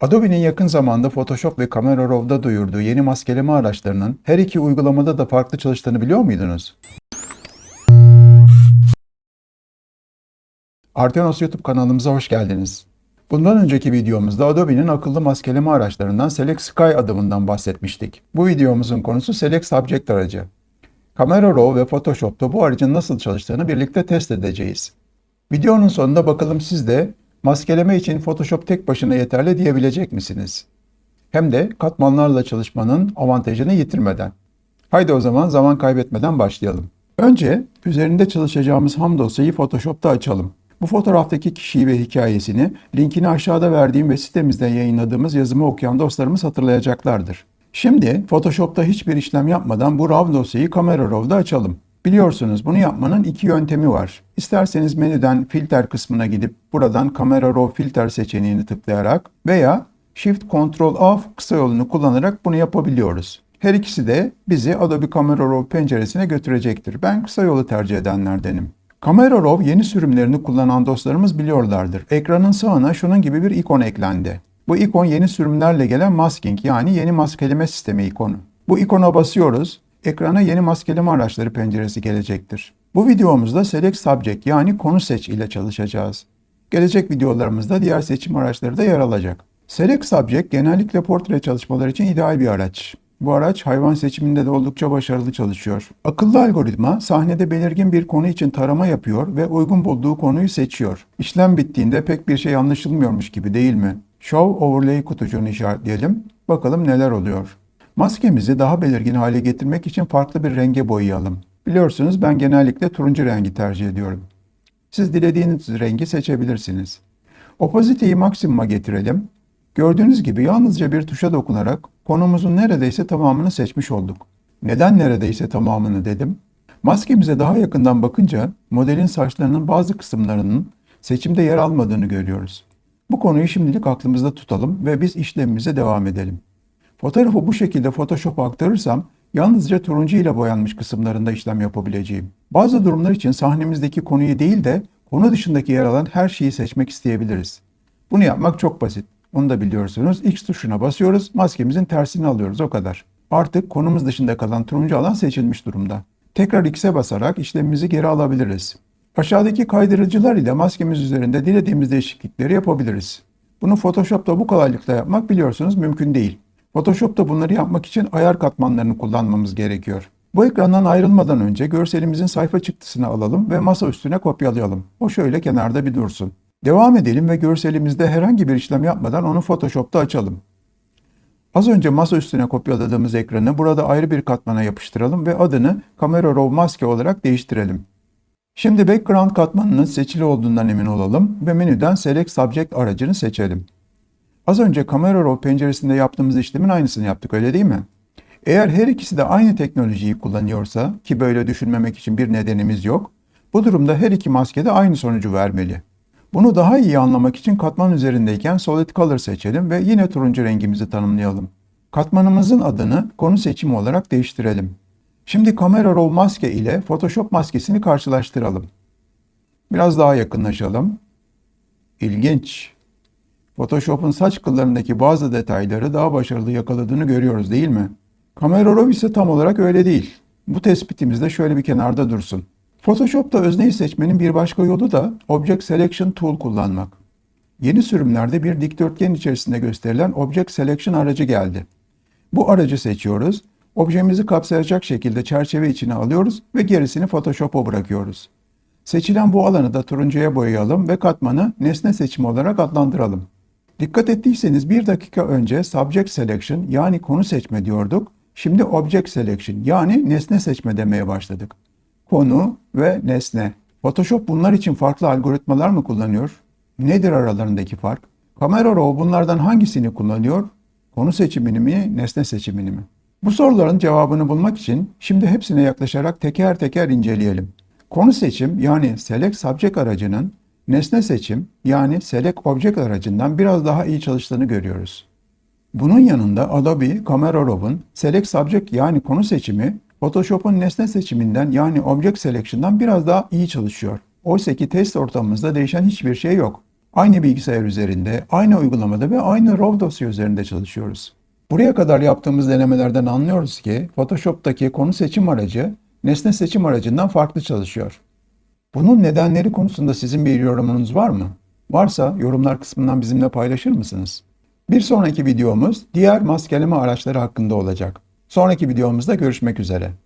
Adobe'nin yakın zamanda Photoshop ve Camera Raw'da duyurduğu yeni maskeleme araçlarının her iki uygulamada da farklı çalıştığını biliyor muydunuz? Artenos YouTube kanalımıza hoş geldiniz. Bundan önceki videomuzda Adobe'nin akıllı maskeleme araçlarından Select Sky adımından bahsetmiştik. Bu videomuzun konusu Select Subject aracı. Camera Raw ve Photoshop'ta bu aracın nasıl çalıştığını birlikte test edeceğiz. Videonun sonunda bakalım siz de maskeleme için Photoshop tek başına yeterli diyebilecek misiniz? Hem de katmanlarla çalışmanın avantajını yitirmeden. Haydi o zaman zaman kaybetmeden başlayalım. Önce üzerinde çalışacağımız ham dosyayı Photoshop'ta açalım. Bu fotoğraftaki kişiyi ve hikayesini linkini aşağıda verdiğim ve sitemizden yayınladığımız yazımı okuyan dostlarımız hatırlayacaklardır. Şimdi Photoshop'ta hiçbir işlem yapmadan bu RAW dosyayı Camera Raw'da açalım. Biliyorsunuz bunu yapmanın iki yöntemi var. İsterseniz menüden filter kısmına gidip buradan Camera Raw filter seçeneğini tıklayarak veya Shift Ctrl A kısa yolunu kullanarak bunu yapabiliyoruz. Her ikisi de bizi Adobe Camera Raw penceresine götürecektir. Ben kısa yolu tercih edenlerdenim. Camera Raw yeni sürümlerini kullanan dostlarımız biliyorlardır. Ekranın sağına şunun gibi bir ikon eklendi. Bu ikon yeni sürümlerle gelen masking yani yeni maskeleme sistemi ikonu. Bu ikona basıyoruz. Ekrana yeni maskeleme araçları penceresi gelecektir. Bu videomuzda Select Subject yani konu seç ile çalışacağız. Gelecek videolarımızda diğer seçim araçları da yer alacak. Select Subject genellikle portre çalışmaları için ideal bir araç. Bu araç hayvan seçiminde de oldukça başarılı çalışıyor. Akıllı algoritma sahnede belirgin bir konu için tarama yapıyor ve uygun bulduğu konuyu seçiyor. İşlem bittiğinde pek bir şey anlaşılmıyormuş gibi değil mi? Show Overlay kutucuğunu işaretleyelim. Bakalım neler oluyor. Maskemizi daha belirgin hale getirmek için farklı bir renge boyayalım. Biliyorsunuz ben genellikle turuncu rengi tercih ediyorum. Siz dilediğiniz rengi seçebilirsiniz. Opacite'yi maksimuma getirelim. Gördüğünüz gibi yalnızca bir tuşa dokunarak konumuzun neredeyse tamamını seçmiş olduk. Neden neredeyse tamamını dedim? Maskemize daha yakından bakınca modelin saçlarının bazı kısımlarının seçimde yer almadığını görüyoruz. Bu konuyu şimdilik aklımızda tutalım ve biz işlemimize devam edelim. Fotoğrafı bu şekilde Photoshop'a aktarırsam yalnızca turuncu ile boyanmış kısımlarında işlem yapabileceğim. Bazı durumlar için sahnemizdeki konuyu değil de konu dışındaki yer alan her şeyi seçmek isteyebiliriz. Bunu yapmak çok basit. Onu da biliyorsunuz. X tuşuna basıyoruz, maskemizin tersini alıyoruz o kadar. Artık konumuz dışında kalan turuncu alan seçilmiş durumda. Tekrar X'e basarak işlemimizi geri alabiliriz. Aşağıdaki kaydırıcılar ile maskemiz üzerinde dilediğimiz değişiklikleri yapabiliriz. Bunu Photoshop'ta bu kolaylıkla yapmak biliyorsunuz mümkün değil. Photoshop'ta bunları yapmak için ayar katmanlarını kullanmamız gerekiyor. Bu ekrandan ayrılmadan önce görselimizin sayfa çıktısını alalım ve masa üstüne kopyalayalım. O şöyle kenarda bir dursun. Devam edelim ve görselimizde herhangi bir işlem yapmadan onu Photoshop'ta açalım. Az önce masa üstüne kopyaladığımız ekranı burada ayrı bir katmana yapıştıralım ve adını Camera Raw Maske olarak değiştirelim. Şimdi background katmanının seçili olduğundan emin olalım ve menüden Select Subject aracını seçelim. Az önce Camera Raw penceresinde yaptığımız işlemin aynısını yaptık öyle değil mi? Eğer her ikisi de aynı teknolojiyi kullanıyorsa ki böyle düşünmemek için bir nedenimiz yok, bu durumda her iki maske de aynı sonucu vermeli. Bunu daha iyi anlamak için katman üzerindeyken Solid Color seçelim ve yine turuncu rengimizi tanımlayalım. Katmanımızın adını konu seçimi olarak değiştirelim. Şimdi Camera Raw maske ile Photoshop maskesini karşılaştıralım. Biraz daha yakınlaşalım. İlginç. Photoshop'un saç kıllarındaki bazı detayları daha başarılı yakaladığını görüyoruz değil mi? Camera Raw ise tam olarak öyle değil. Bu tespitimiz de şöyle bir kenarda dursun. Photoshop'ta özneyi seçmenin bir başka yolu da Object Selection Tool kullanmak. Yeni sürümlerde bir dikdörtgen içerisinde gösterilen Object Selection aracı geldi. Bu aracı seçiyoruz, objemizi kapsayacak şekilde çerçeve içine alıyoruz ve gerisini Photoshop'a bırakıyoruz. Seçilen bu alanı da turuncuya boyayalım ve katmanı nesne seçimi olarak adlandıralım. Dikkat ettiyseniz bir dakika önce Subject Selection yani konu seçme diyorduk. Şimdi Object Selection yani nesne seçme demeye başladık. Konu ve nesne. Photoshop bunlar için farklı algoritmalar mı kullanıyor? Nedir aralarındaki fark? Camera Raw bunlardan hangisini kullanıyor? Konu seçimini mi, nesne seçimini mi? Bu soruların cevabını bulmak için şimdi hepsine yaklaşarak teker teker inceleyelim. Konu seçim yani Select Subject aracının nesne seçim yani Select Object aracından biraz daha iyi çalıştığını görüyoruz. Bunun yanında Adobe Camera Raw'un Select Subject yani konu seçimi Photoshop'un nesne seçiminden yani Object Selection'dan biraz daha iyi çalışıyor. Oysa ki test ortamımızda değişen hiçbir şey yok. Aynı bilgisayar üzerinde, aynı uygulamada ve aynı RAW dosya üzerinde çalışıyoruz. Buraya kadar yaptığımız denemelerden anlıyoruz ki Photoshop'taki konu seçim aracı nesne seçim aracından farklı çalışıyor. Bunun nedenleri konusunda sizin bir yorumunuz var mı? Varsa yorumlar kısmından bizimle paylaşır mısınız? Bir sonraki videomuz diğer maskeleme araçları hakkında olacak. Sonraki videomuzda görüşmek üzere.